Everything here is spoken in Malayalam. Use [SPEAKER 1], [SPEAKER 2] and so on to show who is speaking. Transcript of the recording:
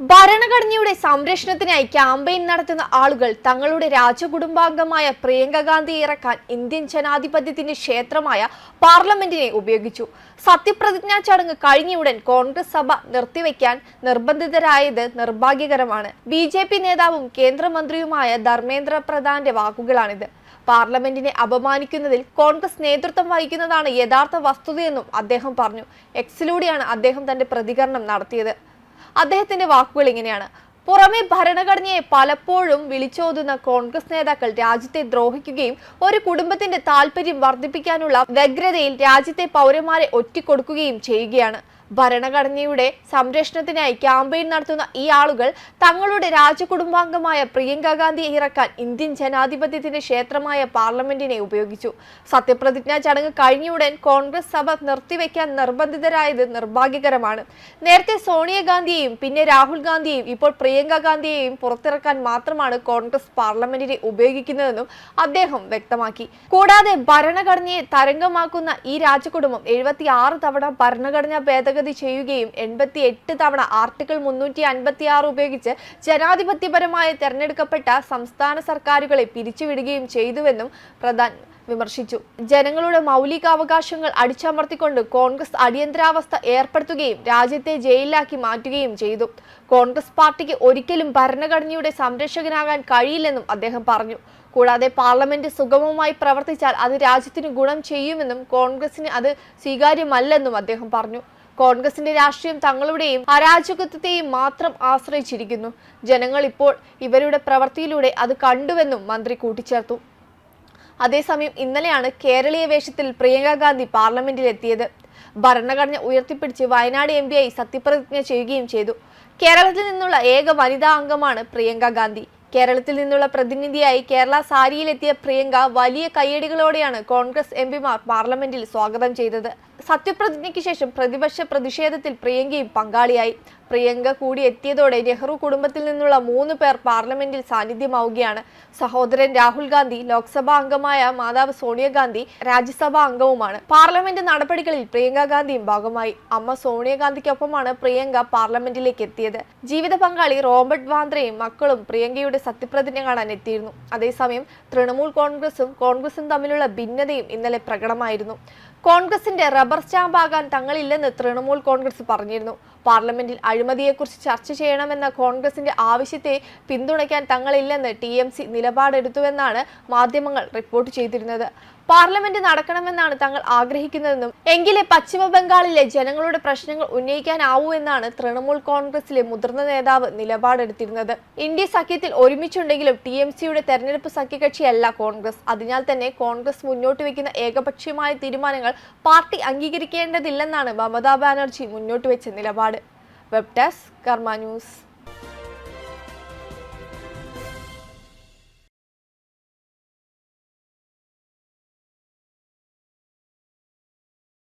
[SPEAKER 1] ഭരണഘടനയുടെ സംരക്ഷണത്തിനായി ക്യാമ്പയിൻ നടത്തുന്ന ആളുകൾ തങ്ങളുടെ രാജകുടുംബാംഗമായ പ്രിയങ്ക ഗാന്ധി ഇറക്കാൻ ഇന്ത്യൻ ജനാധിപത്യത്തിന്റെ ക്ഷേത്രമായ പാർലമെന്റിനെ ഉപയോഗിച്ചു. സത്യപ്രതിജ്ഞാ ചടങ്ങ് കഴിഞ്ഞയുടൻ കോൺഗ്രസ് സഭ നിർത്തിവെക്കാൻ നിർബന്ധിതരായത് നിർഭാഗ്യകരമാണ്. ബി ജെ പി നേതാവും കേന്ദ്രമന്ത്രിയുമായ ധർമ്മേന്ദ്ര പ്രധാന്റെ വാക്കുകളാണിത്. പാർലമെന്റിനെ അപമാനിക്കുന്നതിൽ കോൺഗ്രസ് നേതൃത്വം വഹിക്കുന്നതാണ് യഥാർത്ഥ വസ്തുതയെന്നും അദ്ദേഹം പറഞ്ഞു. എക്സിലൂടെയാണ് അദ്ദേഹം തന്റെ പ്രതികരണം നടത്തിയത്. അദ്ദേഹത്തിന്റെ വാക്കുകൾ ഇങ്ങനെയാണ്. പുറമെ ഭരണഘടനയെ പലപ്പോഴും വിളിച്ചോതുന്ന കോൺഗ്രസ് നേതാക്കൾ രാജ്യത്തെ ദ്രോഹിക്കുകയും ഒരു കുടുംബത്തിന്റെ താല്പര്യം വർദ്ധിപ്പിക്കാനുള്ള വ്യഗ്രതയിൽ രാജ്യത്തെ പൗരന്മാരെ ഒറ്റിക്കൊടുക്കുകയും ചെയ്യുകയാണ്. ഭരണഘടനയുടെ സംരക്ഷണത്തിനായി ക്യാമ്പയിൻ നടത്തുന്ന ഈ ആളുകൾ തങ്ങളുടെ രാജകുടുംബാംഗമായ പ്രിയങ്ക ഗാന്ധിയെ ഇറക്കാൻ ഇന്ത്യൻ ജനാധിപത്യത്തിന്റെ ക്ഷേത്രമായ പാർലമെന്റിനെ ഉപയോഗിച്ചു. സത്യപ്രതിജ്ഞാ ചടങ്ങ് കഴിഞ്ഞയുടൻ കോൺഗ്രസ് സഭ നിർത്തിവെക്കാൻ നിർബന്ധിതരായത് നിർഭാഗ്യകരമാണ്. നേരത്തെ സോണിയാഗാന്ധിയെയും പിന്നെ രാഹുൽ ഗാന്ധിയെയും ഇപ്പോൾ പ്രിയങ്ക ഗാന്ധിയെയും പുറത്തിറക്കാൻ മാത്രമാണ് കോൺഗ്രസ് പാർലമെന്റിനെ ഉപയോഗിക്കുന്നതെന്നും അദ്ദേഹം വ്യക്തമാക്കി. കൂടാതെ ഭരണഘടനയെ തരംഗമാക്കുന്ന ഈ രാജകുടുംബം എഴുപത്തി ആറ് തവണ ഭരണഘടനാ ഭേദഗതി ചെയ്യുകയും എൺപത്തി എട്ട് തവണ ആർട്ടിക്കിൾ മുന്നൂറ്റി അൻപത്തി ആറ് ഉപയോഗിച്ച് ജനാധിപത്യപരമായി തെരഞ്ഞെടുക്കപ്പെട്ട സംസ്ഥാന സർക്കാരുകളെ പിരിച്ചുവിടുകയും ചെയ്തുവെന്നും പ്രധാൻ വിമർശിച്ചു. ജനങ്ങളുടെ മൗലികാവകാശങ്ങൾ അടിച്ചമർത്തിക്കൊണ്ട് കോൺഗ്രസ് അടിയന്തരാവസ്ഥ ഏർപ്പെടുത്തുകയും രാജ്യത്തെ ജയിലിലാക്കി മാറ്റുകയും ചെയ്തു. കോൺഗ്രസ് പാർട്ടിക്ക് ഒരിക്കലും ഭരണഘടനയുടെ സംരക്ഷകനാകാൻ കഴിയില്ലെന്നും അദ്ദേഹം പറഞ്ഞു. കൂടാതെ പാർലമെന്റ് സുഗമമായി പ്രവർത്തിച്ചാൽ അത് രാജ്യത്തിന് ഗുണം ചെയ്യുമെന്നും കോൺഗ്രസിന് അത് സ്വീകാര്യമല്ലെന്നും അദ്ദേഹം പറഞ്ഞു. കോൺഗ്രസിന്റെ രാഷ്ട്രീയം തങ്ങളുടെയും അരാജകത്വത്തെയും മാത്രം ആശ്രയിച്ചിരിക്കുന്നു. ജനങ്ങൾ ഇപ്പോൾ ഇവരുടെ പ്രവൃത്തിയിലൂടെ അത് കണ്ടുവെന്നും മന്ത്രി കൂട്ടിച്ചേർത്തു. അതേസമയം ഇന്നലെയാണ് കേരളീയ വേഷത്തിൽ പ്രിയങ്ക ഗാന്ധി പാർലമെന്റിലെത്തിയത്. ഭരണഘടന ഉയർത്തിപ്പിടിച്ച് വയനാട് എം സത്യപ്രതിജ്ഞ ചെയ്യുകയും ചെയ്തു. കേരളത്തിൽ നിന്നുള്ള ഏക വനിതാ അംഗമാണ് പ്രിയങ്ക ഗാന്ധി. കേരളത്തിൽ നിന്നുള്ള പ്രതിനിധിയായി കേരള സാരിയിലെത്തിയ പ്രിയങ്ക വലിയ കയ്യടികളോടെയാണ് കോൺഗ്രസ് എം പിമാർ പാർലമെന്റിൽ സ്വാഗതം ചെയ്തത്. സത്യപ്രതിജ്ഞയ്ക്ക് ശേഷം പ്രതിപക്ഷ പ്രതിഷേധത്തിൽ പ്രിയങ്കയും പങ്കാളിയായി. പ്രിയങ്ക കൂടി എത്തിയതോടെ നെഹ്റു കുടുംബത്തിൽ നിന്നുള്ള മൂന്ന് പേർ പാർലമെന്റിൽ സാന്നിധ്യമാവുകയാണ്. സഹോദരൻ രാഹുൽ ഗാന്ധി ലോക്സഭാ അംഗമായ മാതാവ് സോണിയാഗാന്ധി രാജ്യസഭാ അംഗവുമാണ്. പാർലമെന്റ് നടപടികളിൽ പ്രിയങ്ക ഗാന്ധിയും ഭാഗമായി. അമ്മ സോണിയാഗാന്ധിക്കൊപ്പമാണ് പ്രിയങ്ക പാർലമെന്റിലേക്ക് എത്തിയത്. ജീവിത പങ്കാളി റോബർട്ട് വാന്ദ്രയും മക്കളും പ്രിയങ്കയുടെ സത്യപ്രതിജ്ഞ കാണാൻ എത്തിയിരുന്നു. അതേസമയം തൃണമൂൽ കോൺഗ്രസും കോൺഗ്രസും തമ്മിലുള്ള ഭിന്നതയും ഇന്നലെ പ്രകടമായിരുന്നു. കോൺഗ്രസിന്റെ റബ്ബർ സ്റ്റാമ്പാകാൻ തങ്ങളില്ലെന്ന് തൃണമൂൽ കോൺഗ്രസ് പറഞ്ഞിരുന്നു. പാർലമെന്റിൽ അഴിമതിയെക്കുറിച്ച് ചർച്ച ചെയ്യണമെന്ന കോൺഗ്രസിന്റെ ആവശ്യത്തെ പിന്തുണയ്ക്കാൻ തങ്ങളില്ലെന്ന് ടി എം സി നിലപാടെടുത്തുവെന്നാണ് മാധ്യമങ്ങൾ റിപ്പോർട്ട് ചെയ്തിരുന്നത്. പാർലമെന്റ് നടക്കണമെന്നാണ് തങ്ങൾ ആഗ്രഹിക്കുന്നതെന്നും എങ്കിലേ പശ്ചിമബംഗാളിലെ ജനങ്ങളുടെ പ്രശ്നങ്ങൾ ഉന്നയിക്കാനാവൂ എന്നാണ് തൃണമൂൽ കോൺഗ്രസിലെ മുതിർന്ന നേതാവ് നിലപാടെടുത്തിരുന്നത്. ഇന്ത്യ സഖ്യത്തിൽ ഒരുമിച്ചുണ്ടെങ്കിലും ടി എം സിയുടെ തെരഞ്ഞെടുപ്പ് സഖ്യകക്ഷിയല്ല കോൺഗ്രസ്. അതിനാൽ തന്നെ കോൺഗ്രസ് മുന്നോട്ട് വയ്ക്കുന്ന ഏകപക്ഷീയമായ തീരുമാനങ്ങൾ പാർട്ടി അംഗീകരിക്കേണ്ടതില്ലെന്നാണ് മമതാ ബാനർജി മുന്നോട്ട് വെച്ച നിലപാട്. Web desk Karma news.